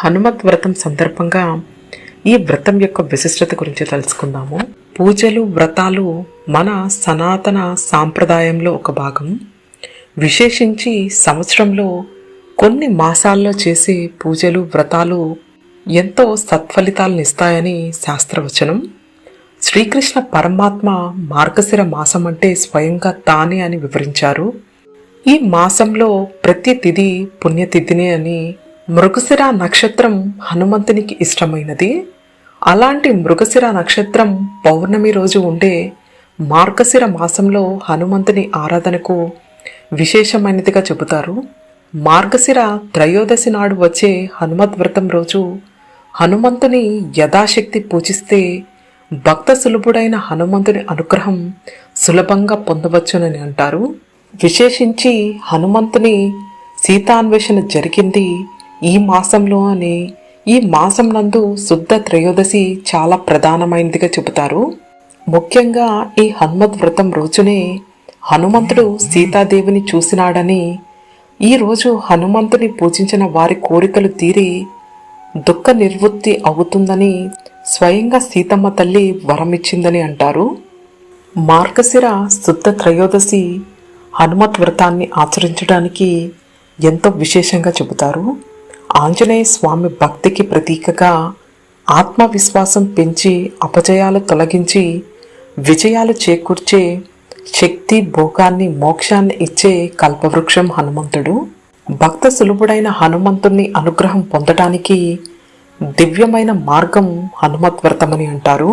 హనుమత్ వ్రతం సందర్భంగా ఈ వ్రతం యొక్క విశిష్టత గురించి తెలుసుకుందాము. పూజలు వ్రతాలు మన సనాతన సాంప్రదాయంలో ఒక భాగం. విశేషించి సంవత్సరంలో కొన్ని మాసాల్లో చేసే పూజలు వ్రతాలు ఎంతో సత్ఫలితాలను ఇస్తాయని శాస్త్రవచనం. శ్రీకృష్ణ పరమాత్మ మార్గశిర మాసం అంటే స్వయంగా తానే అని వివరించారు. ఈ మాసంలో ప్రతి తిథి పుణ్యతిథిని అని మృగశిర నక్షత్రం హనుమంతునికి ఇష్టమైనది. అలాంటి మృగశిర నక్షత్రం పౌర్ణమి రోజు ఉండే మార్గశిర మాసంలో హనుమంతుని ఆరాధనకు విశేషమైనదిగా చెబుతారు. మార్గశిర త్రయోదశి నాడు వచ్చే హనుమత్ వ్రతం రోజు హనుమంతుని యథాశక్తి పూజిస్తే భక్త సులభుడైన హనుమంతుని అనుగ్రహం సులభంగా పొందవచ్చునని అంటారు. విశేషించి హనుమంతుని సీతాన్వేషణ జరిగింది ఈ మాసంలో అని ఈ మాసం నందు శుద్ధ త్రయోదశి చాలా ప్రధానమైనదిగా చెబుతారు. ముఖ్యంగా ఈ హనుమద్ వ్రతం రోజునే హనుమంతుడు సీతాదేవిని చూసినాడని ఈ రోజు హనుమంతుని పూజించిన వారి కోరికలు తీరి దుఃఖ నిర్వృత్తి అవుతుందని స్వయంగా సీతమ్మ తల్లి వరమిచ్చిందని అంటారు. మార్గశిర శుద్ధ త్రయోదశి హనుమత్ వ్రతాన్ని ఆచరించడానికి ఎంతో విశేషంగా చెబుతారు. ఆంజనేయ స్వామి భక్తికి ప్రతీకగా ఆత్మవిశ్వాసం పెంచి అపజయాలు తొలగించి విజయాలు చేకూర్చే శక్తి భోగాన్ని మోక్షాన్ని ఇచ్చే కల్పవృక్షం హనుమంతుడు. భక్త సులభుడైన హనుమంతుణ్ణి అనుగ్రహం పొందడానికి దివ్యమైన మార్గం హనుమద్వ్రతమని అంటారు.